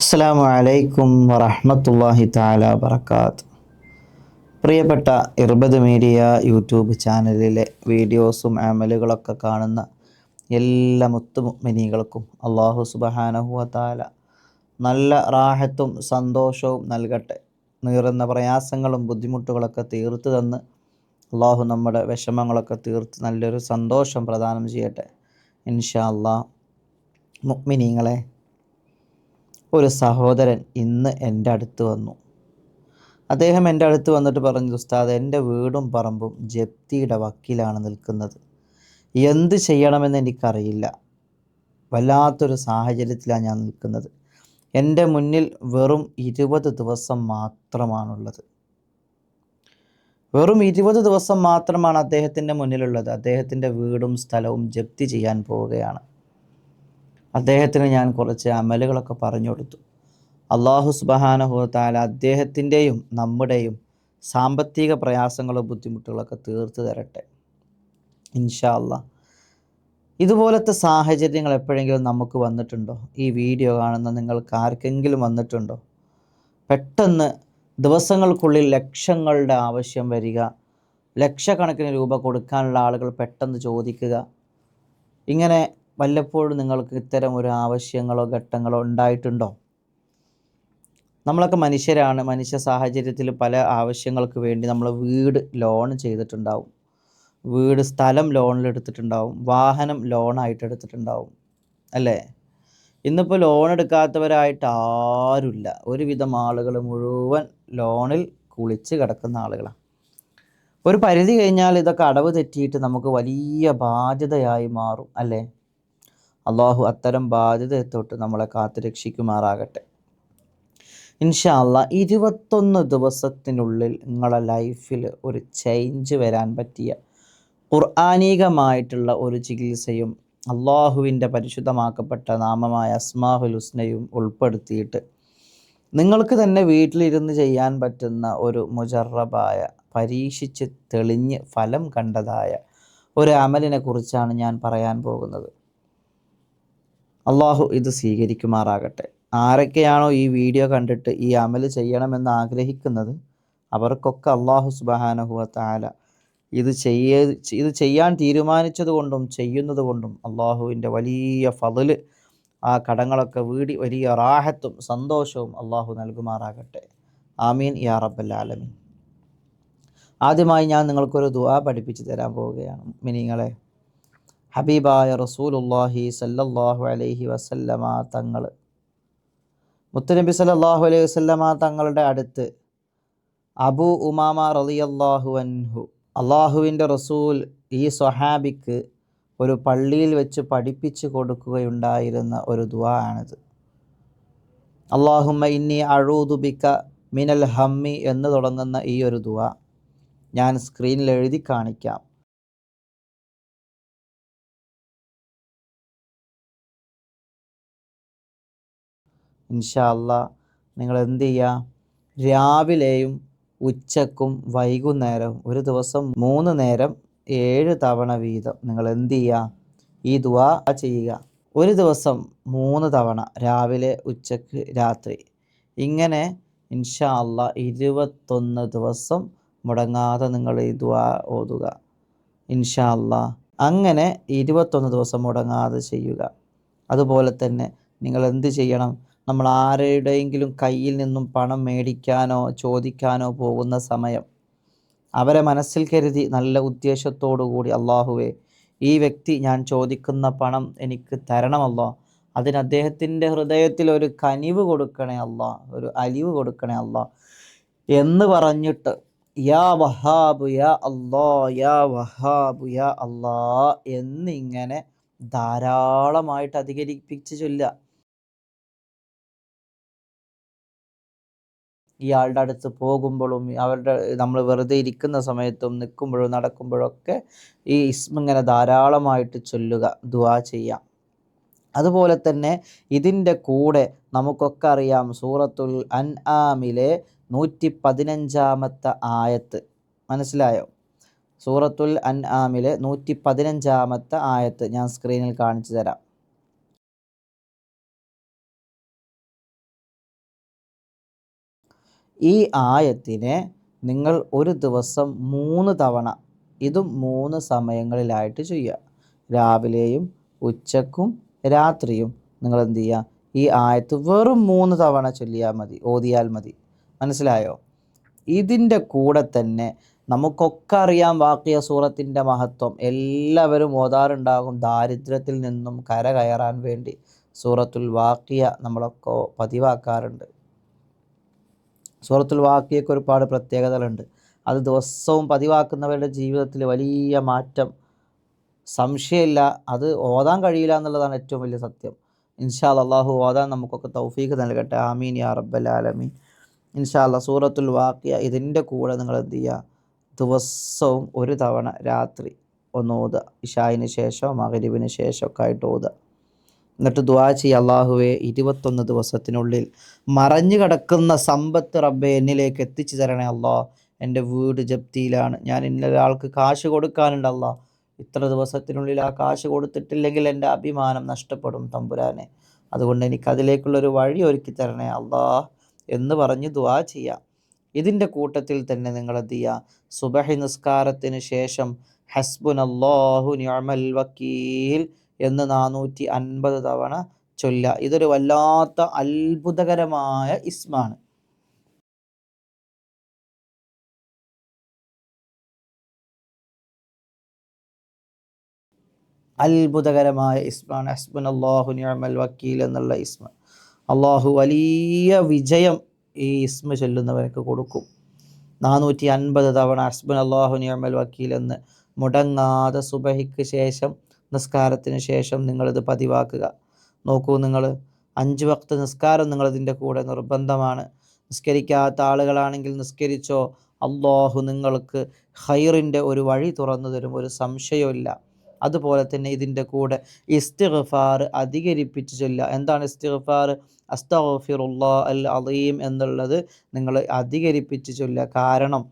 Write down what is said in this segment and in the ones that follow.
അസ്സാം വലൈക്കും വറഹമത്തല്ലാഹി താല വബർക്കാത്ത് പ്രിയപ്പെട്ട ഇർബദ് മീഡിയ യൂട്യൂബ് ചാനലിലെ വീഡിയോസും ആമലുകളൊക്കെ കാണുന്ന എല്ലാ മുത്തുമിനികൾക്കും അള്ളാഹു സുബഹാനഹുവ താല നല്ല റാഹത്തും സന്തോഷവും നൽകട്ടെ. നീറുന്ന പ്രയാസങ്ങളും ബുദ്ധിമുട്ടുകളൊക്കെ തീർത്ത് തന്ന് അള്ളാഹു നമ്മുടെ വിഷമങ്ങളൊക്കെ തീർത്ത് നല്ലൊരു സന്തോഷം പ്രദാനം ചെയ്യട്ടെ. ഇൻഷാ അള്ളാഹ് മുഗ്മിനീങ്ങളെ ഒരു സഹോദരൻ ഇന്ന് എന്റെ അടുത്ത് വന്നു. അദ്ദേഹം എന്റെ അടുത്ത് വന്നിട്ട് പറഞ്ഞു ഉസ്താദ് എന്റെ വീടും പറമ്പും ജപ്തിയുടെ വക്കീലാണ് നിൽക്കുന്നത്. എന്ത് ചെയ്യണമെന്ന് എനിക്കറിയില്ല. വല്ലാത്തൊരു സാഹചര്യത്തിലാണ് ഞാൻ നിൽക്കുന്നത്. എന്റെ മുന്നിൽ വെറും ഇരുപത് ദിവസം മാത്രമാണുള്ളത്. വെറും ഇരുപത് ദിവസം മാത്രമാണ് അദ്ദേഹത്തിന്റെ മുന്നിലുള്ളത്. അദ്ദേഹത്തിന്റെ വീടും സ്ഥലവും ജപ്തി ചെയ്യാൻ പോവുകയാണ്. അദ്ദേഹത്തിന് ഞാൻ കുറച്ച് അമലുകളൊക്കെ പറഞ്ഞു കൊടുത്തു. അള്ളാഹു സുബഹാനഹുത്താല അദ്ദേഹത്തിന്റെയും നമ്മുടെയും സാമ്പത്തിക പ്രയാസങ്ങളും ബുദ്ധിമുട്ടുകളൊക്കെ തീർത്തു തരട്ടെ. ഇൻഷാ ഇതുപോലത്തെ സാഹചര്യങ്ങൾ എപ്പോഴെങ്കിലും നമുക്ക് വന്നിട്ടുണ്ടോ? ഈ വീഡിയോ കാണുന്ന നിങ്ങൾക്ക് ആർക്കെങ്കിലും വന്നിട്ടുണ്ടോ? പെട്ടെന്ന് ദിവസങ്ങൾക്കുള്ളിൽ ലക്ഷങ്ങളുടെ ആവശ്യം വരിക ലക്ഷക്കണക്കിന് രൂപ കൊടുക്കാനുള്ള ആളുകൾ പെട്ടെന്ന് ചോദിക്കുക ഇങ്ങനെ വല്ലപ്പോഴും നിങ്ങൾക്ക് ഇത്തരം ഒരു ആവശ്യങ്ങളോ ഘട്ടങ്ങളോ ഉണ്ടായിട്ടുണ്ടോ? നമ്മളൊക്കെ മനുഷ്യരാണ്. മനുഷ്യ സാഹചര്യത്തിൽ പല ആവശ്യങ്ങൾക്ക് വേണ്ടി നമ്മൾ വീട് ലോൺ ചെയ്തിട്ടുണ്ടാവും. വീട് സ്ഥലം ലോണിൽ എടുത്തിട്ടുണ്ടാവും. വാഹനം ലോണായിട്ട് എടുത്തിട്ടുണ്ടാവും. അല്ലേ? ഇന്നിപ്പോൾ ലോൺ എടുക്കാത്തവരായിട്ട് ആരുമില്ല. ഒരുവിധം ആളുകൾ മുഴുവൻ ലോണിൽ കുളിച്ച് കിടക്കുന്ന ആളുകളാണ് ഒരു പരിധി കഴിഞ്ഞാൽ ഇതൊക്കെ അടവ് തെറ്റിയിട്ട് നമുക്ക് വലിയ ബാധ്യതയായി മാറും. അല്ലേ? അള്ളാഹു അത്തരം ബാധ്യതയെ തൊട്ട് നമ്മളെ കാത്തുരക്ഷിക്കുമാറാകട്ടെ ഇൻഷാ അല്ല ഇരുപത്തൊന്ന് ദിവസത്തിനുള്ളിൽ നിങ്ങളുടെ ലൈഫിൽ ഒരു ചേഞ്ച് വരാൻ പറ്റിയ ഖുർആാനികമായിട്ടുള്ള ഒരു ചികിത്സയും അള്ളാഹുവിന്റെ പരിശുദ്ധമാക്കപ്പെട്ട നാമമായ അസ്മാഹുൽ ഹുസ്നയും ഉൾപ്പെടുത്തിയിട്ട് നിങ്ങൾക്ക് തന്നെ വീട്ടിലിരുന്ന് ചെയ്യാൻ പറ്റുന്ന ഒരു മുജറബായ പരീക്ഷിച്ച് തെളിഞ്ഞ് ഫലം കണ്ടതായ ഒരു അമലിനെ കുറിച്ചാണ് ഞാൻ പറയാൻ പോകുന്നത്. അള്ളാഹു ഇത് സ്വീകരിക്കുമാറാകട്ടെ. ആരൊക്കെയാണോ ഈ വീഡിയോ കണ്ടിട്ട് ഈ അമൽ ചെയ്യണമെന്ന് ആഗ്രഹിക്കുന്നത്? അവർക്കൊക്കെ അള്ളാഹു വ താല ഇത് ചെയ്യ ഇത് ചെയ്യാൻ തീരുമാനിച്ചത് കൊണ്ടും ചെയ്യുന്നത് കൊണ്ടും അള്ളാഹുവിന്റെ വലിയ ഫതിൽ ആ കടങ്ങളൊക്കെ വീടി വലിയ റാഹത്തും സന്തോഷവും അള്ളാഹു നൽകുമാറാകട്ടെ. ആമീൻ യാ റബ്ബല്ലാലമീൻ ആദ്യമായി ഞാൻ നിങ്ങൾക്കൊരു ദുആ പഠിപ്പിച്ചു തരാൻ പോവുകയാണ്. മിനിങ്ങളെ ഹബീബായ റസൂലുല്ലാഹി സല്ലല്ലാഹു അലൈഹി വസല്ലമ തങ്ങൾ. മുത്തനബി സല്ലല്ലാഹു അലൈഹി വസല്ലമ തങ്ങളുടെ അടുത്ത് അബു ഉമാമ റളിയല്ലാഹു അൻഹു അള്ളാഹുവിന്റെ റസൂൽ ഈ സ്വഹാബിക്ക് ഒരു പള്ളിയിൽ വെച്ച് പഠിപ്പിച്ചു കൊടുക്കുകയുണ്ടായിരുന്ന ഒരു ദുആ ആണിത്. അള്ളാഹുമ്മ ഇന്നി അഴൂതുബിക്ക മിനൽ ഹമ്മി എന്ന് തുടങ്ങുന്ന ഈ ഒരു ദുആ ഞാൻ സ്ക്രീനിൽ എഴുതി കാണിക്കാം. ഇൻഷാ അല്ലാ. നിങ്ങൾ എന്ത് ചെയ്യുക രാവിലെയും ഉച്ചക്കും വൈകുന്നേരവും ഒരു ദിവസം മൂന്ന് നേരം ഏഴ് തവണ വീതം നിങ്ങൾ എന്ത് ചെയ്യുക ഈ ദുവാ ചെയ്യുക. ഒരു ദിവസം മൂന്ന് തവണ രാവിലെ ഉച്ചയ്ക്ക് രാത്രി. ഇങ്ങനെ ഇൻഷാ ഇരുപത്തൊന്ന് ദിവസം മുടങ്ങാതെ നിങ്ങൾ ഈ ദുവാ ഓതുക. ഇൻഷാ അങ്ങനെ ഇരുപത്തൊന്ന് ദിവസം മുടങ്ങാതെ ചെയ്യുക. അതുപോലെ തന്നെ നിങ്ങൾ എന്ത് ചെയ്യണം? നമ്മൾ ആരുടെയെങ്കിലും കയ്യിൽ നിന്നും പണം മേടിക്കാനോ ചോദിക്കാനോ പോകുന്ന സമയം. അവരെ മനസ്സിൽ കരുതി നല്ല കൂടി അള്ളാഹുവെ ഈ വ്യക്തി ഞാൻ ചോദിക്കുന്ന പണം എനിക്ക് തരണമല്ലോ അതിന് അദ്ദേഹത്തിന്റെ ഹൃദയത്തിൽ ഒരു കനിവ് കൊടുക്കണേ അല്ല ഒരു അലിവ് കൊടുക്കണേ അല്ല എന്ന് പറഞ്ഞിട്ട് യാ വഹാബു യാ അല്ലാ യാ വഹാബു യാ അല്ലാ എന്നിങ്ങനെ ധാരാളമായിട്ട് അധികരിപ്പിച്ച് ചൊല്ലുക. ഇയാളുടെ അടുത്ത് പോകുമ്പോഴും അവരുടെ നമ്മൾ വെറുതെ ഇരിക്കുന്ന സമയത്തും നിൽക്കുമ്പോഴും നടക്കുമ്പോഴൊക്കെ ഈ ഇസ്മ ഇങ്ങനെ ധാരാളമായിട്ട് ചൊല്ലുക ദുവാ ചെയ്യാം. അതുപോലെ തന്നെ ഇതിന്റെ കൂടെ നമുക്കൊക്കെ അറിയാം സൂറത്തുൽ അൻ ആമിലെ നൂറ്റി പതിനഞ്ചാമത്തെ ആയത്ത്. മനസ്സിലായോ? സൂറത്തുൽ അൻ ആമിലെ നൂറ്റി പതിനഞ്ചാമത്തെ ആയത്ത് ഞാൻ സ്ക്രീനിൽ കാണിച്ചു തരാം. ഈ ആയത്തിനെ നിങ്ങൾ ഒരു ദിവസം മൂന്ന് തവണ ഇതും മൂന്ന് സമയങ്ങളിലായിട്ട് ചെയ്യുക. രാവിലെയും ഉച്ചക്കും രാത്രിയും നിങ്ങൾ എന്ത് ചെയ്യുക? ഈ ആയത്ത് വെറും മൂന്ന് തവണ ചൊല്ലിയാൽ മതി ഓതിയാൽ മതി. മനസ്സിലായോ? ഇതിന്റെ കൂടെ തന്നെ നമുക്കൊക്കെ അറിയാം വാക്കിയ സൂറത്തിന്റെ മഹത്വം. എല്ലാവരും ഓതാറുണ്ടാകും ദാരിദ്ര്യത്തിൽ നിന്നും കര കയറാൻ വേണ്ടി. സൂറത്തുൽ വാക്കിയ നമ്മളൊക്കെ പതിവാക്കാറുണ്ട്. സൂറത്തുൽ വാക്കിയൊക്കെ ഒരുപാട് പ്രത്യേകതകളുണ്ട്. അത് ദിവസവും പതിവാക്കുന്നവരുടെ ജീവിതത്തിൽ വലിയ മാറ്റം. സംശയമില്ല അത് ഓതാൻ കഴിയില്ല എന്നുള്ളതാണ് ഏറ്റവും വലിയ സത്യം. ഇൻഷാ അള്ളാഹു ഓതാൻ നമുക്കൊക്കെ തൗഫീഖ് നൽകട്ടെ. ആമീൻ യാ റബ്ബൽ ആലമീൻ. ഇൻഷാ അല്ലാ സൂറത്തുൽ വാക്കിയ ഇതിന്റെ കൂടെ നിങ്ങൾ എന്ത് ചെയ്യുക ദിവസവും ഒരു തവണ രാത്രി ഒന്ന് ഓതുക. ഇഷായിന് ശേഷം മകരിവിന് ശേഷമൊക്കെ ആയിട്ട് ഓതുക. എന്നിട്ട് ദ്വാ ചെയ്യ അള്ളാഹുവെ ഇരുപത്തൊന്ന് ദിവസത്തിനുള്ളിൽ മറഞ്ഞു കിടക്കുന്ന സമ്പത്ത് റബ്ബെ എന്നിലേക്ക് എത്തിച്ചു തരണേ അള്ളാ എന്റെ വീട് ജപ്തിയിലാണ്. ഞാൻ ഇന്നൊരാൾക്ക് കാശ് കൊടുക്കാനുണ്ട് അള്ളാ ഇത്ര ദിവസത്തിനുള്ളിൽ ആ കാശ് കൊടുത്തിട്ടില്ലെങ്കിൽ എന്റെ അഭിമാനം നഷ്ടപ്പെടും തമ്പുരാനെ. അതുകൊണ്ട് എനിക്ക് അതിലേക്കുള്ളൊരു വഴി ഒരുക്കി തരണേ അള്ളാ എന്ന് പറഞ്ഞ് ദ്വാ ചെയ്യാം. ഇതിന്റെ കൂട്ടത്തിൽ തന്നെ നിങ്ങൾ എന്ത് ചെയ്യുക സുബഹി നിസ്കാരത്തിന് ശേഷം ഹസ്ബുൻ അള്ളാഹു നിയമൽ വക്കീൽ എന്ന് നാനൂറ്റി അൻപത് തവണ ചൊല്ല ഇതൊരു വല്ലാത്ത അത്ഭുതകരമായ ഇസ്മാണ്. അത്ഭുതകരമായ ഇസ്മാണ്. ഹസ്ബുൻ അള്ളാഹു നിയമൽ വക്കീൽ എന്നുള്ള ഇസ്മ. അള്ളാഹു വലിയ വിജയം ഈ ഇസ്മ ചൊല്ലുന്നവർക്ക് കൊടുക്കും. നാനൂറ്റി അൻപത് തവണ ഹസ്ബുൻ അള്ളാഹു നിയമൽ വക്കീൽ എന്ന് മുടങ്ങാതെ സുബഹിക്ക് ശേഷം നിസ്കാരത്തിന് ശേഷം നിങ്ങളിത് പതിവാക്കുക. നോക്കൂ നിങ്ങൾ അഞ്ച് വക്ത് നിസ്കാരം നിങ്ങളിതിന്റെ കൂടെ നിർബന്ധമാണ്. നിസ്കരിക്കാത്ത ആളുകളാണെങ്കിൽ നിസ്കരിച്ചോ അള്ളാഹു നിങ്ങൾക്ക് ഹൈറിന്റെ ഒരു വഴി തുറന്നു തരും ഒരു സംശയമില്ല അതുപോലെ തന്നെ ഇതിന്റെ കൂടെ ഇസ്തിഗ്ഫാർ അധികരിപ്പിച്ച് ചൊല്ലുക. എന്താണ് ഇസ്തിഗ്ഫാർ? അസ്തഗ്ഫിറുല്ലാ അൽ അലീം എന്നുള്ളത് നിങ്ങൾ അധികരിപ്പിച്ച് ചൊല്ലുക. കാരണം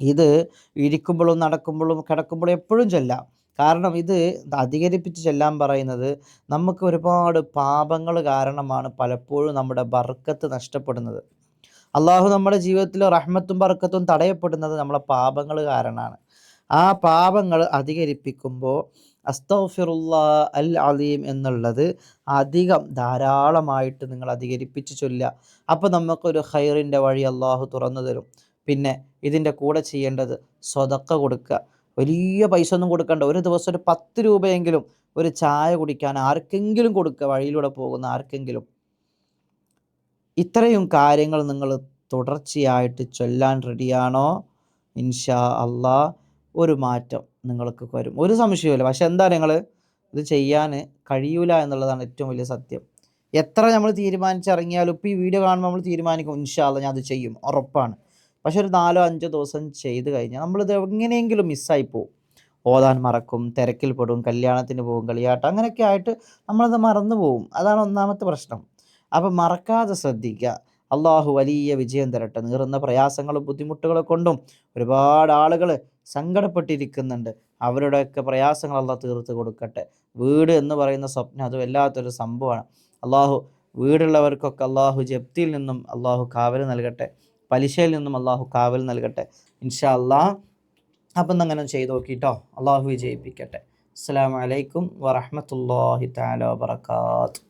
ഇത് ഇരിക്കുമ്പോഴും നടക്കുമ്പോഴും കിടക്കുമ്പോഴും എപ്പോഴും ചൊല്ലാം. കാരണം ഇത് അധികരിപ്പിച്ച് ചെല്ലാൻ പറയുന്നത് നമുക്ക് ഒരുപാട് പാപങ്ങൾ കാരണമാണ് പലപ്പോഴും നമ്മുടെ ബർക്കത്ത് നഷ്ടപ്പെടുന്നത്. അള്ളാഹു നമ്മുടെ ജീവിതത്തിൽ റഹ്മത്തും ബർക്കത്തും തടയപ്പെടുന്നത് നമ്മളെ പാപങ്ങൾ കാരണമാണ്. ആ പാപങ്ങൾ അധികരിപ്പിക്കുമ്പോൾ അസ്തഫിറുള്ള അൽ അലീം എന്നുള്ളത് അധികം ധാരാളമായിട്ട് നിങ്ങൾ അധികരിപ്പിച്ച് ചൊല്ലുക. അപ്പോൾ നമുക്കൊരു ഹൈറിന്റെ വഴി അള്ളാഹു തുറന്നു തരും. പിന്നെ ഇതിന്റെ കൂടെ ചെയ്യേണ്ടത് സ്വതക്ക കൊടുക്കുക. വലിയ പൈസ ഒന്നും കൊടുക്കണ്ട. ഒരു ദിവസം ഒരു പത്ത് രൂപയെങ്കിലും ഒരു ചായ കുടിക്കാൻ ആർക്കെങ്കിലും കൊടുക്കുക വഴിയിലൂടെ പോകുന്ന ആർക്കെങ്കിലും. ഇത്രയും കാര്യങ്ങൾ നിങ്ങൾ തുടർച്ചയായിട്ട് ചൊല്ലാൻ റെഡിയാണോ ഇൻഷാ അള്ളാ ഒരു മാറ്റം നിങ്ങൾക്ക് വരും. ഒരു സംശയവുമില്ല. പക്ഷെ എന്താ നിങ്ങൾ ഇത് ചെയ്യാൻ കഴിയൂല എന്നുള്ളതാണ് ഏറ്റവും വലിയ സത്യം. എത്ര നമ്മൾ തീരുമാനിച്ചിറങ്ങിയാലും ഇപ്പോൾ ഈ വീഡിയോ കാണുമ്പോൾ നമ്മൾ തീരുമാനിക്കും ഇൻഷാ ഇൻഷാല്ല ഞാൻ അത് ചെയ്യും. ഉറപ്പാണ്. പക്ഷെ ഒരു നാലോ അഞ്ചോ ദിവസം ചെയ്ത് കഴിഞ്ഞാൽ നമ്മളിത് എങ്ങനെയെങ്കിലും മിസ്സായി പോകും ഓതാൻ മറക്കും തിരക്കിൽ പെടും കല്യാണത്തിന് പോകും കളിയാട്ടം അങ്ങനെയൊക്കെ ആയിട്ട് നമ്മളത് മറന്നു പോകും അതാണ് ഒന്നാമത്തെ പ്രശ്നം. അപ്പം മറക്കാതെ ശ്രദ്ധിക്കുക. അള്ളാഹു വലിയ വിജയം തരട്ടെ. നീറുന്ന പ്രയാസങ്ങളും ബുദ്ധിമുട്ടുകളെ കൊണ്ടും ഒരുപാട് ആളുകൾ സങ്കടപ്പെട്ടിരിക്കുന്നുണ്ട്. അവരുടെയൊക്കെ പ്രയാസങ്ങൾ അള്ളാഹ് തീർത്ത് കൊടുക്കട്ടെ. വീട് എന്ന് പറയുന്ന സ്വപ്നം അത് വല്ലാത്തൊരു സംഭവമാണ്. അള്ളാഹു വീടുള്ളവർക്കൊക്കെ അള്ളാഹു ജപ്തിയിൽ നിന്നും അള്ളാഹു കാവൽ നൽകട്ടെ. പലിശയിൽ നിന്നും അള്ളാഹു കാവൽ നൽകട്ടെ. ഇൻഷാ അള്ളാഹ് അപ്പം അങ്ങനെ ചെയ്ത് നോക്കിട്ടോ. അള്ളാഹു വിജയിപ്പിക്കട്ടെ. അസ്സാം വലൈക്കും വറഹമത്തല്ലാഹി താല വാത്തു